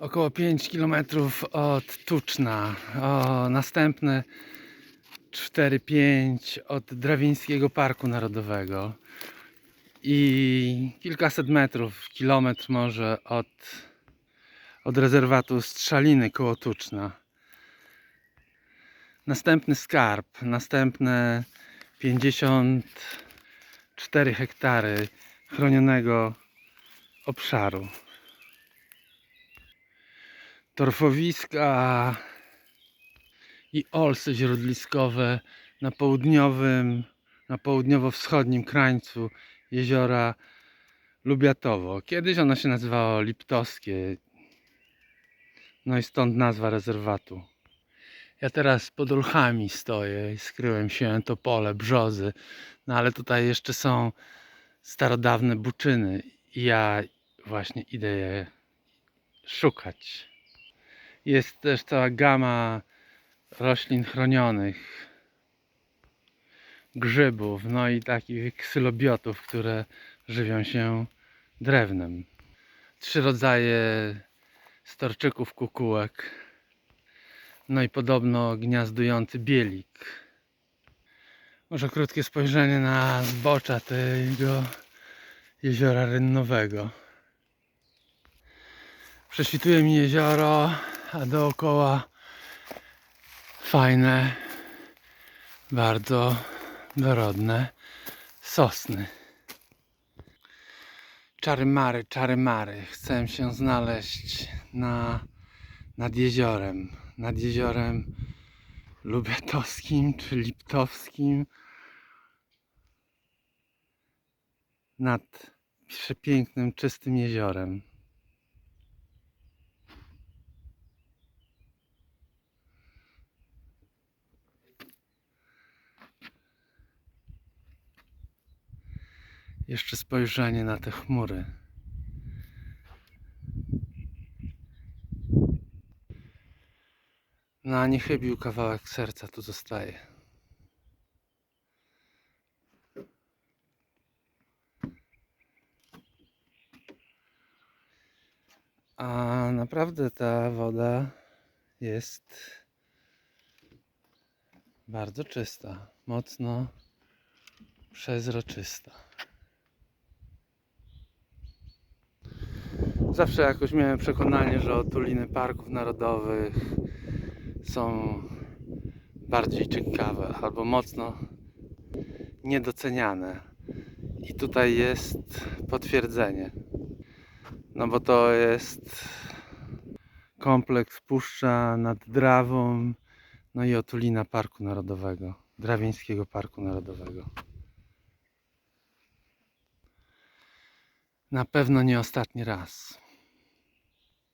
około 5 km od Tuczna. O, następne 4-5 od Drawińskiego Parku Narodowego. I kilkaset metrów, kilometr może od, od rezerwatu Strzaliny koło Tuczna. Następny skarb, następne 54 hektary chronionego obszaru. Torfowiska i olsy źródliskowe na południowym, na południowo-wschodnim krańcu jeziora Lubiatowo. Kiedyś ono się nazywało Liptowskie. No i stąd nazwa rezerwatu. Ja teraz pod Olchami stoję i skryłem się topole, brzozy. No ale tutaj jeszcze są starodawne buczyny i ja właśnie idę je szukać. Jest też cała gama roślin chronionych, grzybów, no i takich ksylobiotów, które żywią się drewnem. Trzy rodzaje storczyków kukułek, no i podobno gniazdujący bielik. Może krótkie spojrzenie na zbocza tego jeziora rynnowego. Prześwituje mi jezioro, a dookoła fajne, bardzo dorodne sosny. Czary mary, czary mary. Chcę się znaleźć na, nad jeziorem. Nad jeziorem lubiatowskim czy liptowskim. Nad przepięknym, czystym jeziorem. Jeszcze spojrzenie na te chmury. Na nie kawałek serca tu zostaje. A naprawdę ta woda jest bardzo czysta, mocno przezroczysta. Zawsze jakoś miałem przekonanie, że otuliny parków narodowych są bardziej ciekawe albo mocno niedoceniane. I tutaj jest potwierdzenie. No bo to jest kompleks Puszcza nad Drawą, no i otulina Parku Narodowego, Drawińskiego Parku Narodowego. Na pewno nie ostatni raz.